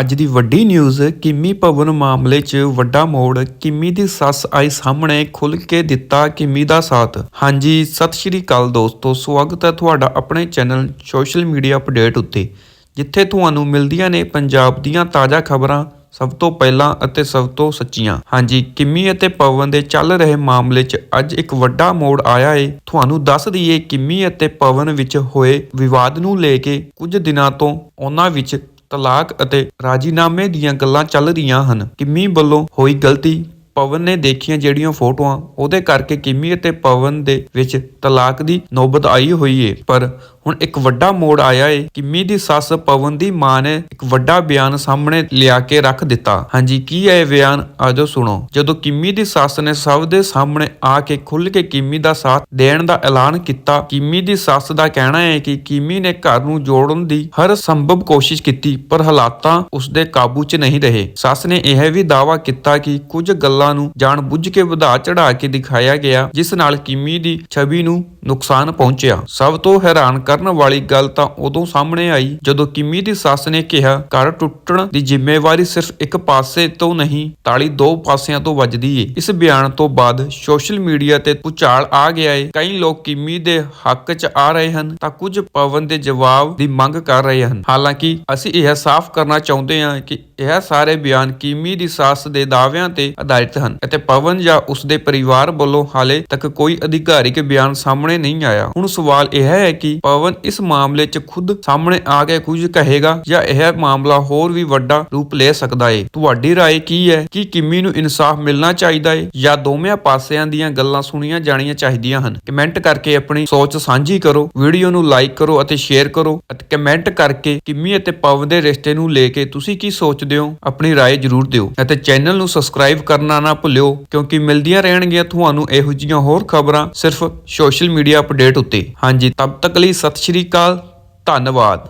ਅੱਜ ਦੀ ਵੱਡੀ ਨਿਊਜ਼ ਕਿਮੀ ਪਵਨ ਮਾਮਲੇ 'ਚ ਵੱਡਾ ਮੋੜ, ਕਿਮੀ ਦੀ ਸੱਸ ਆਈ ਸਾਹਮਣੇ ਖੁੱਲ ਕੇ ਦਿੱਤਾ ਕਿਮੀ ਦਾ ਸਾਥ। ਹਾਂਜੀ, ਸਤਿ ਸ਼੍ਰੀ ਅਕਾਲ ਦੋਸਤੋ, ਸਵਾਗਤ ਹੈ ਤੁਹਾਡਾ ਆਪਣੇ ਚੈਨਲ ਸੋਸ਼ਲ ਮੀਡੀਆ ਅਪਡੇਟ ਉੱਤੇ, ਜਿੱਥੇ ਤੁਹਾਨੂੰ ਮਿਲਦੀਆਂ ਨੇ ਪੰਜਾਬ ਦੀਆਂ ਤਾਜ਼ਾ ਖਬਰਾਂ ਸਭ ਤੋਂ ਪਹਿਲਾਂ ਅਤੇ ਸਭ ਤੋਂ ਸੱਚੀਆਂ। ਹਾਂਜੀ, ਕਿਮੀ ਅਤੇ ਪਵਨ ਦੇ ਚੱਲ ਰਹੇ ਮਾਮਲੇ 'ਚ ਅੱਜ ਇੱਕ ਵੱਡਾ ਮੋੜ ਆਇਆ ਏ। ਤੁਹਾਨੂੰ ਦੱਸ ਦਈਏ, ਕਿਮੀ ਅਤੇ ਪਵਨ ਵਿੱਚ ਹੋਏ ਵਿਵਾਦ ਨੂੰ ਲੈ ਕੇ ਕੁਝ ਦਿਨਾਂ ਤੋਂ ਉਹਨਾਂ ਵਿੱਚ ਤਲਾਕ ਅਤੇ ਰਾਜੀਨਾਮੇ ਦੀਆਂ ਗੱਲਾਂ ਚੱਲ ਰਹੀਆਂ ਹਨ। ਕਿਮੀ ਵੱਲੋਂ ਹੋਈ ਗਲਤੀ? ਪਵਨ ਨੇ ਦੇਖੀਆਂ ਜਿਹੜੀਆਂ ਫੋਟੋਆਂ, ਉਹਦੇ ਕਰਕੇ ਕਿਮੀ ਅਤੇ ਪਵਨ ਦੇ ਵਿੱਚ ਤਲਾਕ ਦੀ ਨੌਬਤ ਆਈ ਹੋਈ ਏ। ਪਰ ਹੁਣ ਇੱਕ ਵੱਡਾ ਮੋੜ ਆਇਆ ਏ, ਕਿਮੀ ਦੀ ਸੱਸ ਪਵਨ ਦੀ ਮਾਂ ਨੇ ਇੱਕ ਵੱਡਾ ਬਿਆਨ ਸਾਹਮਣੇ ਲਿਆ ਕੇ ਰੱਖ ਦਿੱਤਾ। ਹਾਂਜੀ, ਕੀ ਹੈ ਇਹ ਬਿਆਨ? ਆਜੋ ਸੁਣੋ। ਜਦੋਂ ਕਿਮੀ ਦੀ ਸੱਸ ਨੇ ਸਭ ਦੇ ਸਾਹਮਣੇ ਆ ਕੇ ਖੁੱਲ ਕੇ ਕਿਮੀ ਦਾ ਸਾਥ ਦੇਣ ਦਾ ਐਲਾਨ ਕੀਤਾ, ਕਿਮੀ ਦੀ ਸੱਸ ਦਾ ਕਹਿਣਾ ਹੈ ਕਿ ਕਿਮੀ ਨੇ ਘਰ ਨੂੰ ਜੋੜਨ ਦੀ ਹਰ ਸੰਭਵ ਕੋਸ਼ਿਸ਼ ਕੀਤੀ, ਪਰ ਹਾਲਾਤਾਂ ਉਸਦੇ ਕਾਬੂ 'ਚ ਨਹੀਂ ਰਹੇ। ਸੱਸ ਨੇ ਇਹ ਵੀ ਦਾਅਵਾ ਕੀਤਾ ਕਿ ਕੁਝ ਗੱਲਾਂ ਨੂੰ ਜਾਣਬੁੱਝ ਕੇ ਵਧਾ ਚੜਾ ਕੇ ਦਿਖਾਇਆ ਗਿਆ, ਜਿਸ ਨਾਲ ਕਿਮੀ ਦੀ ਛਵੀ ਨੂੰ ਨੁਕਸਾਨ ਪਹੁੰਚਿਆ। ਸਭ ਤੋਂ ਹੈਰਾਨ ਕਰਨ ਵਾਲੀ ਗੱਲ ਤਾਂ ਉਦੋਂ ਸਾਹਮਣੇ ਆਈ, ਜਦੋਂ ਕਿਮੀ ਦੀ ਸੱਸ ਨੇ ਕਿਹਾ, ਘਰ ਟੁੱਟਣ ਦੀ ਜ਼ਿੰਮੇਵਾਰੀ ਸਿਰਫ ਇੱਕ ਪਾਸੇ ਤੋਂ ਨਹੀਂ, ਤਾਲੀ ਦੋ ਪਾਸਿਆਂ ਤੋਂ ਵੱਜਦੀ ਏ। ਇਸ ਬਿਆਨ ਤੋਂ ਬਾਅਦ ਸੋਸ਼ਲ ਮੀਡੀਆ ਤੇ ਪੁਚਾਲ ਆ ਗਿਆ ਏ, ਕਈ ਲੋਕ ਕਿਮੀ ਦੇ ਹੱਕ 'ਚ ਆ ਰਹੇ ਹਨ, ਤਾਂ ਕੁਝ ਪਵਨ ਦੇ ਜਵਾਬ ਦੀ ਮੰਗ ਕਰ ਰਹੇ ਹਨ। ਹਾਲਾਂਕਿ, ਅਸੀਂ ਇਹ ਸਾਫ਼ ਕਰਨਾ ਚਾਹੁੰਦੇ ਹਾਂ ਕਿ ਇਹ ਸਾਰੇ ਬਿਆਨ ਕਿਮੀ ਦੀ ਸੱਸ ਦੇ ਦਾਅਵਿਆਂ ਤੇ ਆਧਾਰਿਤ ਹਨ ਅਤੇ ਪਵਨ ਜਾਂ ਉਸ ਦੇ ਪਰਿਵਾਰ ਵੱਲੋਂ ਹਾਲੇ ਤੱਕ ਕੋਈ ਅਧਿਕਾਰਿਕ ਬਿਆਨ ਸਾਹਮਣੇ ਨਹੀਂ ਆਇਆ ਹੁਣ ਸਵਾਲ ਇਹ ਹੈ ਕਿ ਪਵਨ ਇਸ ਮਾਮਲੇ 'ਚ ਖੁਦ ਸਾਹਮਣੇ ਆ ਕੇ ਕੁਝ ਕਹੇਗਾ ਜਾਂ ਇਹ ਮਾਮਲਾ ਹੋਰ ਵੀ ਵੱਡਾ ਰੂਪ ਲੈ ਸਕਦਾ ਹੈ ਤੁਹਾਡੀ رائے ਕੀ ਹੈ ਕਿ ਕਿਮੀ ਨੂੰ ਇਨਸਾਫ ਮਿਲਣਾ ਚਾਹੀਦਾ ਹੈ ਜਾਂ ਦੋਵੇਂ ਪਾਸਿਆਂ ਦੀਆਂ ਗੱਲਾਂ ਸੁਣੀਆਂ ਜਾਣੀਆਂ ਚਾਹੀਦੀਆਂ ਹਨ ਕਮੈਂਟ ਕਰਕੇ ਆਪਣੀ ਸੋਚ ਸਾਂਝੀ ਕਰੋ ਵੀਡੀਓ ਨੂੰ ਲਾਈਕ ਕਰੋ ਅਤੇ ਸ਼ੇਅਰ ਕਰੋ ਅਤੇ ਕਮੈਂਟ ਕਰਕੇ ਕਿਮੀ ਅਤੇ ਪਵਨ ਦੇ ਰਿਸ਼ਤੇ ਨੂੰ ਲੈ ਕੇ ਤੁਸੀਂ ਕੀ ਸੋਚਦੇ ਹੋ ਆਪਣੀ رائے ਜ਼ਰੂਰ ਦਿਓ ਅਤੇ ਚੈਨਲ ਨੂੰ ਸਬਸਕ੍ਰਾਈਬ ਕਰਨਾ ਨਾ ਭੁੱਲਿਓ ਕਿਉਂਕਿ ਮਿਲਦੀਆਂ ਰਹਿਣਗੀਆਂ ਤੁਹਾਨੂੰ ਇਹੋ ਜਿਹੀਆਂ ਹੋਰ ਖਬਰਾਂ ਸਿਰਫ ਸੋਸ਼ਲ ਮੀਡੀਆ ਅਪਡੇਟ ਉੱਤੇ ਹਾਂਜੀ ਤਦ ਤੱਕ ਲਈ ਸਤਿ ਸ਼੍ਰੀ ਅਕਾਲ ਧੰਨਵਾਦ